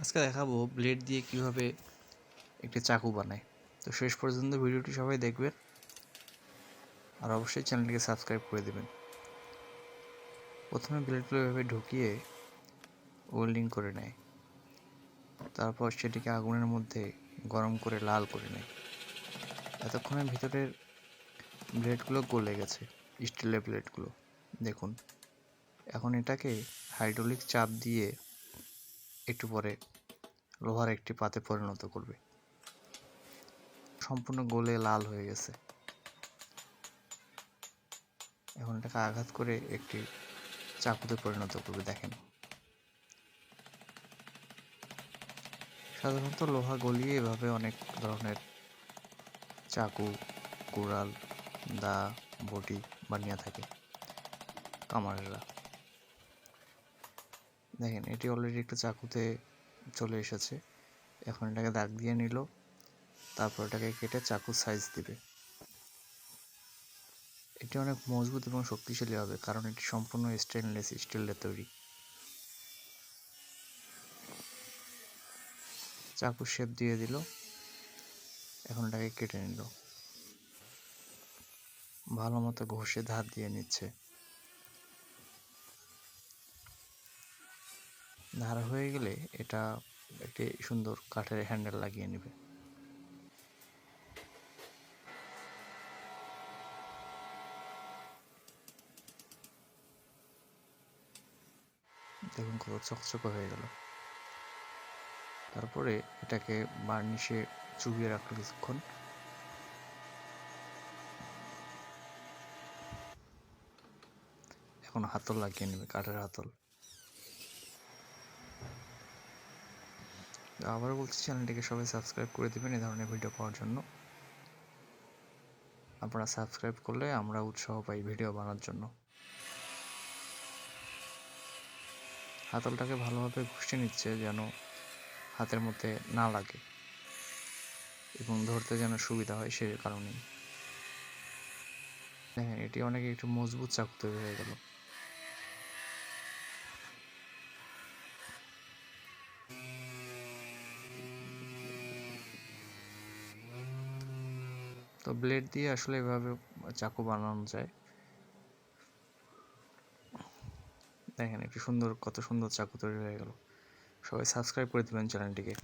আজকে দেখাবো ব্লেড দিয়ে কীভাবে একটি চাকু বানায়। তো শেষ পর্যন্ত ভিডিওটি সবাই দেখবেন আর অবশ্যই চ্যানেলটিকে সাবস্ক্রাইব করে দেবেন। প্রথমে ব্লেডগুলো এভাবে ঢুকিয়ে ওয়েল্ডিং করে নেয়। তারপর সেটিকে আগুনের মধ্যে গরম করে লাল করে নেয়। এতক্ষণে ভিতরের ব্লেডগুলো গলে গেছে স্টিলের ব্লেডগুলো দেখুন, এখন এটাকে হাইড্রোলিক চাপ দিয়ে একটু পরে লোহার একটি পাতে পরিণত করবে। সম্পূর্ণ গলে লাল হয়ে গেছে। এখন এটাকে আঘাত করে একটি চাকুতে পরিণত করবে, দেখেন। সাধারণত লোহা গলিয়ে এভাবে অনেক ধরনের চাকু কুড়াল দা, বটি বানিয়ে থাকে কামারেরা। দেখেন, এটি অলরেডি একটা চাকুতে চলে এসেছে। এখন এটাকে দাগ দিয়ে নিল, তারপর এটাকে কেটে চাকুর সাইজ দিবে। এটি অনেক মজবুত এবং শক্তিশালী হবে, কারণ এটি সম্পূর্ণ স্টেনলেস স্টিলের তৈরি। চাকুর শেপ দিয়ে দিল, এখন এটাকে কেটে নিল। ভালো মতো ঘষে ধার দিয়ে নিচ্ছে। ধার হয়ে গেলে এটা একটি সুন্দর কাঠের হ্যান্ডেল লাগিয়ে নেবে। দেখুন কত চকচকে হয়ে গেল। তারপরে এটাকে বার্নিশে চুবিয়ে রাখল কিছুক্ষণ। এখন হাতল লাগিয়ে নেবে, কাঠের হাতল। আবার বলছি, চ্যানেলটিকে সবাই সাবস্ক্রাইব করে দেবেন এই ধরনের ভিডিও পাওয়ার জন্য। আপনারা সাবস্ক্রাইব করলে আমরা উৎসাহ পাই ভিডিও বানার জন্য। হাতলটাকে ভালোভাবে ঘষে নিচ্ছে যেন হাতের মধ্যে না লাগে এবং ধরতে যেন সুবিধা হয় সে কারণেই। দেখেন, এটি অনেক একটু মজবুত চাকু তৈরি হয়ে গেল। তো ব্লেড দিয়ে আসলে এভাবে চাকু বানানো যায়। দেখেন একটু সুন্দর, কত সুন্দর চাকু তৈরি হয়ে গেল। সবাই সাবস্ক্রাইব করে দেবেন চ্যানেলটিকে